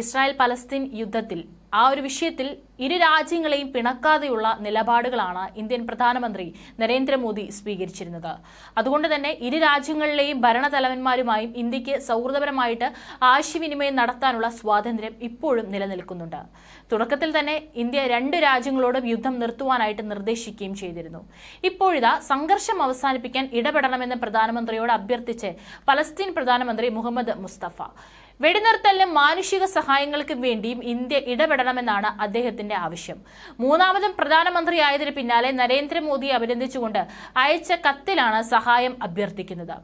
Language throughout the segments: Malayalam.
ഇസ്രായേൽ പലസ്തീൻ യുദ്ധത്തിൽ ആ ഒരു വിഷയത്തിൽ ഇരു രാജ്യങ്ങളെയും പിണക്കാതെയുള്ള നിലപാടുകളാണ് ഇന്ത്യൻ പ്രധാനമന്ത്രി നരേന്ദ്രമോദി സ്വീകരിച്ചിരുന്നത്. അതുകൊണ്ട് തന്നെ ഇരു രാജ്യങ്ങളിലെയും ഭരണതലവന്മാരുമായും ഇന്ത്യയ്ക്ക് സൗഹൃദപരമായിട്ട് ആശയവിനിമയം നടത്താനുള്ള സ്വാതന്ത്ര്യം ഇപ്പോഴും നിലനിൽക്കുന്നുണ്ട്. തുടക്കത്തിൽ തന്നെ ഇന്ത്യ രണ്ട് രാജ്യങ്ങളോടും യുദ്ധം നിർത്തുവാനായിട്ട് നിർദ്ദേശിക്കുകയും ചെയ്തിരുന്നു. ഇപ്പോഴിതാ സംഘർഷം അവസാനിപ്പിക്കാൻ ഇടപെടണമെന്ന് പ്രധാനമന്ത്രിയോട് അഭ്യർത്ഥിച്ച് പലസ്തീൻ പ്രധാനമന്ത്രി മുഹമ്മദ് മുസ്തഫ. വെടിനിർത്തലിനും മാനുഷിക സഹായങ്ങൾക്കും വേണ്ടിയും ഇന്ത്യ ഇടപെടണമെന്നാണ് അദ്ദേഹത്തിന്റെ ആവശ്യം. മൂന്നാമതും പ്രധാനമന്ത്രിയായതിനു പിന്നാലെ നരേന്ദ്രമോദിയെ അഭിനന്ദിച്ചുകൊണ്ട് അയച്ച കത്തിലാണ് സഹായം അഭ്യർത്ഥിക്കുന്നത്.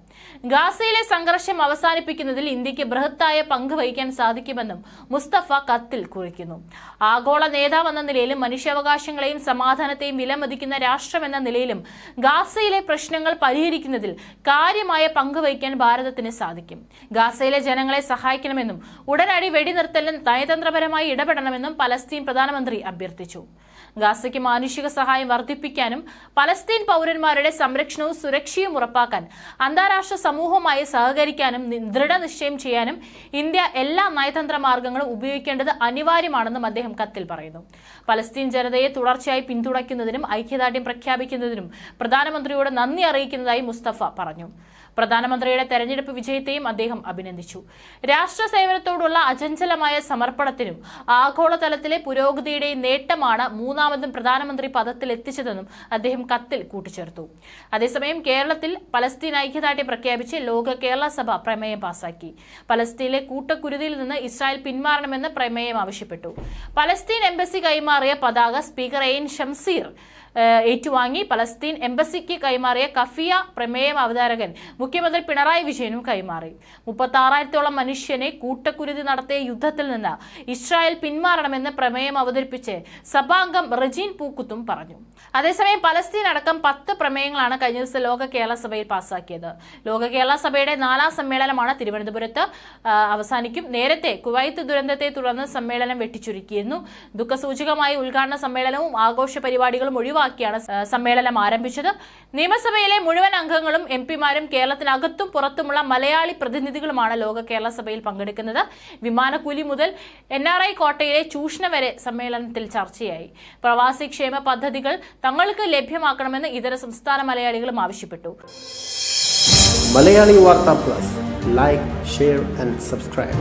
ഗാസയിലെ സംഘർഷം അവസാനിപ്പിക്കുന്നതിൽ ഇന്ത്യയ്ക്ക് ബൃഹത്തായ പങ്ക് വഹിക്കാൻ സാധിക്കുമെന്നും മുസ്തഫ കത്തിൽ കുറിക്കുന്നു. ആഗോള നേതാവെന്ന നിലയിലും മനുഷ്യാവകാശങ്ങളെയും സമാധാനത്തെയും വിലമതിക്കുന്ന രാഷ്ട്രമെന്ന നിലയിലും ഗാസയിലെ പ്രശ്നങ്ങൾ പരിഹരിക്കുന്നതിൽ കാര്യമായ പങ്ക് വഹിക്കാൻ ഭാരതത്തിന് സാധിക്കും. ഗാസയിലെ ജനങ്ങളെ സഹായിക്കണമെന്നും ഉടനടി വെടിനിർത്തലിന് നയതന്ത്രപരമായി ഇടപെടണമെന്നും പലസ്തീൻ പ്രധാനമന്ത്രി അഭ്യർത്ഥിച്ചു. ഗാസയ്ക്ക് മാനുഷിക സഹായം വർദ്ധിപ്പിക്കാനും പലസ്തീൻ പൗരന്മാരുടെ സംരക്ഷണവും സുരക്ഷയും ഉറപ്പാക്കാൻ അന്താരാഷ്ട്ര സമൂഹവുമായി സഹകരിക്കാനും ദൃഢനിശ്ചയം ചെയ്യാനും ഇന്ത്യ എല്ലാ നയതന്ത്ര മാർഗങ്ങളും ഉപയോഗിക്കേണ്ടത് അനിവാര്യമാണെന്നും അദ്ദേഹം കത്തിൽ പറയുന്നു. പലസ്തീൻ ജനതയെ തുടർച്ചയായി പിന്തുണയ്ക്കുന്നതിനും ഐക്യദാർഢ്യം പ്രഖ്യാപിക്കുന്നതിനും പ്രധാനമന്ത്രിയോട് നന്ദി അറിയിക്കുന്നതായി മുസ്തഫ പറഞ്ഞു. പ്രധാനമന്ത്രിയുടെ തെരഞ്ഞെടുപ്പ് വിജയത്തെയും അദ്ദേഹം അഭിനന്ദിച്ചു. രാഷ്ട്ര സേവനത്തോടുള്ള അചഞ്ചലമായ സമർപ്പണത്തിനും ആഗോളതലത്തിലെ പുരോഗതിയുടെയും നേട്ടമാണ് മൂന്നാമതും പ്രധാനമന്ത്രി പദത്തിൽ എത്തിച്ചതെന്നും അദ്ദേഹം കത്തിൽ കൂട്ടിച്ചേർത്തു. അതേസമയം കേരളത്തിൽ പലസ്തീൻ ഐക്യദാർഢ്യം പ്രഖ്യാപിച്ച് ലോക കേരള സഭ പ്രമേയം പാസാക്കി. പലസ്തീനിലെ കൂട്ടക്കുരുതിയിൽ നിന്ന് ഇസ്രായേൽ പിന്മാറണമെന്ന് പ്രമേയം ആവശ്യപ്പെട്ടു. പലസ്തീൻ എംബസി കൈമാറിയ പതാക സ്പീക്കർ എയിൻ ഷംസീർ ഏറ്റുവാങ്ങി പലസ്തീൻ എംബസിക്ക് കൈമാറിയ കഫിയ പ്രമേയം അവതാരകൻ മുഖ്യമന്ത്രി പിണറായി വിജയനും കൈമാറി. മുപ്പത്തി ആറായിരത്തോളം മനുഷ്യനെ കൂട്ടക്കുരുതി നടത്തിയ യുദ്ധത്തിൽ നിന്ന് ഇസ്രായേൽ പിന്മാറണമെന്ന് പ്രമേയം അവതരിപ്പിച്ച് സഭാംഗം റജീൻ പൂക്കുത്തും പറഞ്ഞു. അതേസമയം പലസ്തീൻ അടക്കം പത്ത് പ്രമേയങ്ങളാണ് കഴിഞ്ഞ ദിവസം ലോക കേരള സഭയിൽ പാസാക്കിയത്. ലോക കേരള സഭയുടെ നാലാം സമ്മേളനമാണ് തിരുവനന്തപുരത്ത് അവസാനിക്കും. നേരത്തെ കുവൈത്ത് ദുരന്തത്തെ തുടർന്ന് സമ്മേളനം വെട്ടിച്ചുരുക്കിയിരുന്നു. ദുഃഖസൂചകമായി ഉദ്ഘാടന സമ്മേളനവും ആഘോഷ പരിപാടികളും ഒഴിവാക്കിയാണ് സമ്മേളനം ആരംഭിച്ചത്. നിയമസഭയിലെ മുഴുവൻ അംഗങ്ങളും എം പിമാരും കേരളത്തിനകത്തും പുറത്തുമുള്ള മലയാളി പ്രതിനിധികളുമാണ് ലോക കേരള സഭയിൽ പങ്കെടുക്കുന്നത്. വിമാനക്കൂലി മുതൽ എൻ ആർ ഐ കോട്ടയിലെ ചൂഷണം വരെ സമ്മേളനത്തിൽ ചർച്ചയായി. പ്രവാസി ക്ഷേമ പദ്ധതികൾ തങ്ങൾക്ക് ലഭ്യമാക്കണമെന്ന് ഇതര സംസ്ഥാന മലയാളികളും ആവശ്യപ്പെട്ടു. Malayali Vartha plus. Like share and subscribe.